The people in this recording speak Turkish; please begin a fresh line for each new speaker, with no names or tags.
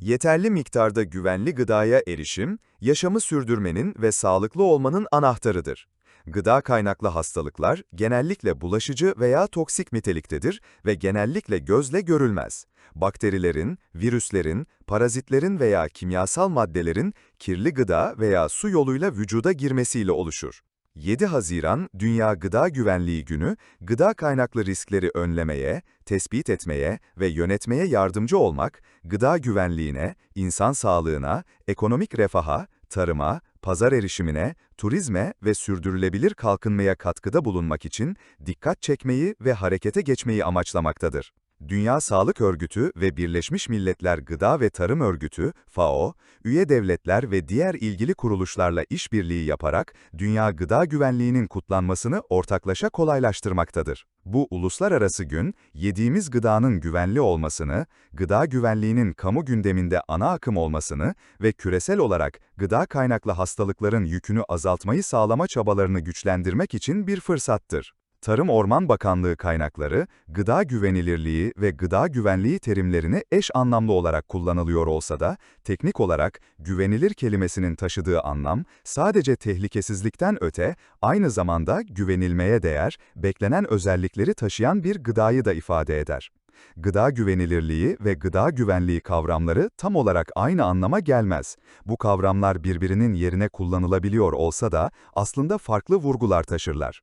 Yeterli miktarda güvenli gıdaya erişim, yaşamı sürdürmenin ve sağlıklı olmanın anahtarıdır. Gıda kaynaklı hastalıklar genellikle bulaşıcı veya toksik niteliktedir ve genellikle gözle görülmez. Bakterilerin, virüslerin, parazitlerin veya kimyasal maddelerin kirli gıda veya su yoluyla vücuda girmesiyle oluşur. 7 Haziran Dünya Gıda Güvenliği Günü, gıda kaynaklı riskleri önlemeye, tespit etmeye ve yönetmeye yardımcı olmak, gıda güvenliğine, insan sağlığına, ekonomik refaha, tarıma, pazar erişimine, turizme ve sürdürülebilir kalkınmaya katkıda bulunmak için dikkat çekmeyi ve harekete geçmeyi amaçlamaktadır. Dünya Sağlık Örgütü ve Birleşmiş Milletler Gıda ve Tarım Örgütü, FAO, üye devletler ve diğer ilgili kuruluşlarla işbirliği yaparak dünya gıda güvenliğinin kutlanmasını ortaklaşa kolaylaştırmaktadır. Bu uluslararası gün, yediğimiz gıdanın güvenli olmasını, gıda güvenliğinin kamu gündeminde ana akım olmasını ve küresel olarak gıda kaynaklı hastalıkların yükünü azaltmayı sağlama çabalarını güçlendirmek için bir fırsattır. Tarım Orman Bakanlığı kaynakları, gıda güvenilirliği ve gıda güvenliği terimlerini eş anlamlı olarak kullanılıyor olsa da, teknik olarak güvenilir kelimesinin taşıdığı anlam, sadece tehlikesizlikten öte, aynı zamanda güvenilmeye değer, beklenen özellikleri taşıyan bir gıdayı da ifade eder. Gıda güvenilirliği ve gıda güvenliği kavramları tam olarak aynı anlama gelmez. Bu kavramlar birbirinin yerine kullanılabiliyor olsa da aslında farklı vurgular taşırlar.